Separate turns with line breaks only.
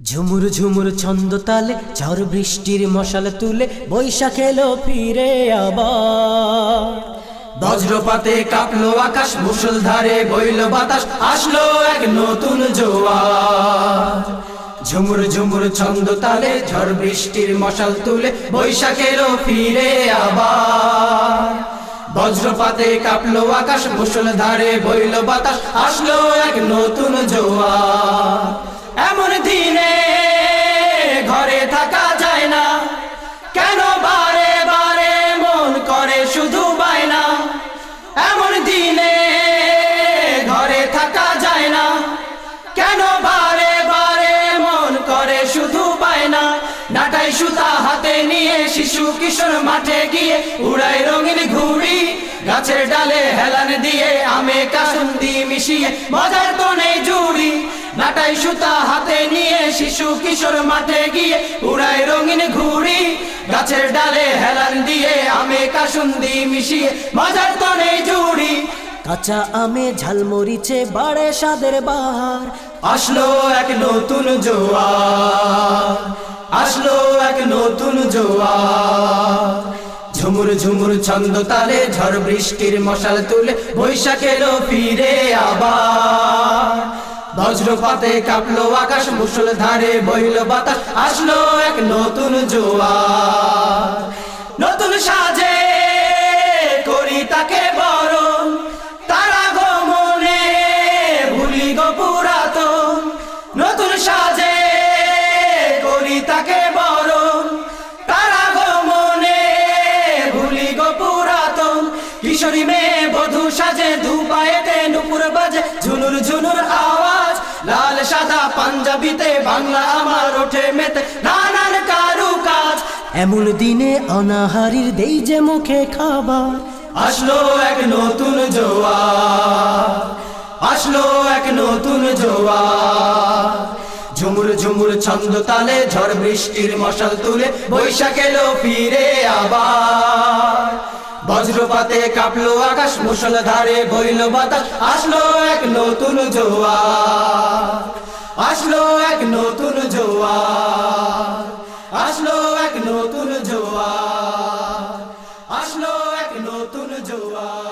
ঝুমুর ঝুমুর ছন্দ তালে, ঝড় বৃষ্টির মশাল তুলে, বৈশাখ এলো ফিরে আবার।
বজ্রপাতে কাঁপলো আকাশ মুসলধারে বইল বাতাস, আসলো এক নতুন ঝুমুর ঝুমুর ছন্দ তালে, ঝড় বৃষ্টির মশাল তুলে বৈশাখেরও ফিরে আবার। বজ্রপাতে কাঁপলো আকাশ মুসলধারে বইল বাতাস, আসলো এক নতুন জোয়ার। এমন দিনে কেন বারে বারে মন করে শুধু বায়না? এমন দিনে ঘরে থাকা যায় না। কেন বারে বারে মন করে শুধু বায়না? সুতা হাতে নিয়ে শিশু কিশোর মাঠে গিয়ে উড়াই রঙিন ঘুড়ি, গাছের ডালে হেলান দিয়ে আমে কাসুন্দি মিশিয়ে মজার তো নেই জুড়ি। নাটাই সুতা হাতে নিয়ে শিশু কিশোর মাঠে গিয়ে উড়াই রঙিন ঘুড়ি গাছের ডালে হেলান দিয়ে আমে কাসুন্দি মিশিয়ে মজার তো নেই জুড়ি।
কাঁচা আমে ঝালমরিচে বাড়ে সাদের বাহার।
আসলো এক নতুন জোয়ার। আসলো এক নতুন জোয়ার। ঝুমুর ঝুমুর ছন্দ তালে ঝড় বৃষ্টির মশাল তুলে বৈশাখেরও ফিরে আবার। বজ্রপাতে কাঁপলো আকাশ মুসল ধারে বইল বাতাস। আসলো এক নতুন জোয়া নতুন সাজে করি তাকে বরণ। তারা গো মনে ভুলি গো নতুন সাজে করি তাকে বরণ। তারা গো মনে ভুলি গো কিশোরী মেয়ে বধূ সাজে দুপায়েতে নুপুর বাজে, ঝুনুর ঝুনুর লাল সাদা পাঞ্জাবিতে বাংলা আমার ওঠে মেতে। নানান কারু কাজ
এমন দিনে অনাহারির দেই যে মুখে খাবার।
আসলো এক নতুন জোয়া আসলো এক নতুন জোয়ার। ঝুমুর ঝুমুর ছন্দ তালে ঝড় বৃষ্টির মশাল তুলে বৈশাখ এলো ফিরে আবার। বজ্রপাতে কাঁপলো আকাশ মুসল ধারে বইল বাতাস, আসলো এক নতুন আসলো এক নতুন জোয়ার আসলো এক নতুন জোয়ার আসলো এক নতুন জোয়ার।